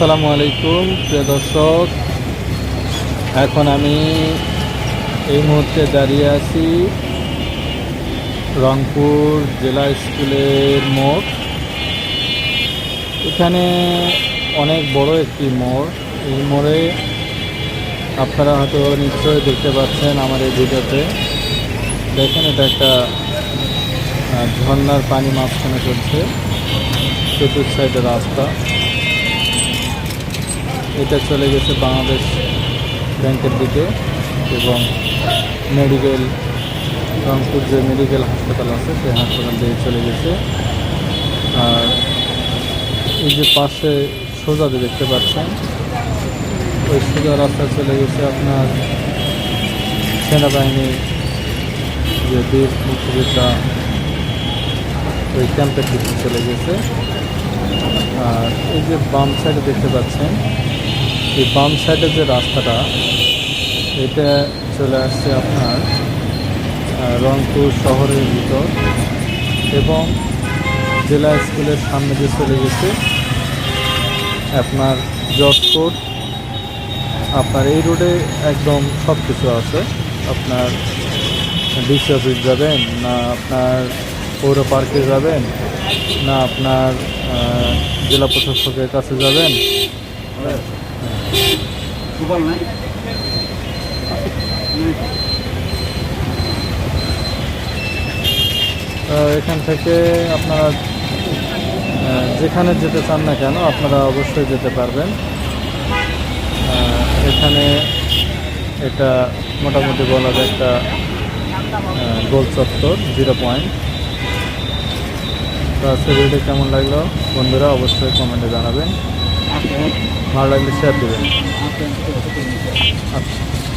আসসালামু আলাইকুম প্রিয় দর্শক। এখন আমি এই মুহূর্তে দাঁড়িয়ে আছি রংপুর জেলা স্কুলের মোড়। এখানে অনেক বড় একটি মোড়। এই মোড়ে আপনারা হয়তো নিশ্চয়ই দেখতে পাচ্ছেন আমার এই ভিডিওতে। দেখেন এটা একটা আহ, ঝর্ণার পানি মাঝখানে চলছে। চতুর্থ সাইডে রাস্তা। এটা চলে গেছে বাংলাদেশ ব্যাংকের দিকে এবং মেডিকেল, রংপুর যে মেডিকেল হাসপাতাল আছে, সেই হাসপাতাল দিয়ে চলে গেছে। আর এই যে পাশে সোজাতে দেখতে পাচ্ছেন, ওই সোজা রাস্তা চলে গেছে আপনার সেনাবাহিনীর যে বীর মুক্তিযোদ্ধা, ওই ক্যাম্পের দিকে চলে গেছে। আর এই যে বাম সাইডে দেখতে পাচ্ছেন এই বাম সাইডের যে রাস্তাটা, এটা চলে আসছে আপনার রংপুর শহরের ভিতর এবং জেলা স্কুলের সামনে দিয়ে চলে গেছে আপনার জজকোট আপনার এই রোডে একদম সব কিছু আছে। আপনার ডিসি অফিস যাবেন, না আপনার পৌর পার্কে যাবেন, না আপনার জেলা প্রশাসকের কাছে যাবেন। সুবল নাই। এখান থেকে আপনারা যেখানে যেতে চান না কেন, আপনারা অবশ্যই যেতে পারবেন। এখানে এটা মোটামুটি বলা যায় একটা গোল চত্বর, জিরো পয়েন্ট। তো আজকে ভিডিও কেমন লাগল? বন্ধুরা, অবশ্যই কমেন্টে জানাবেন। ভালো লাগলে শেয়ার দেবেন। আচ্ছা।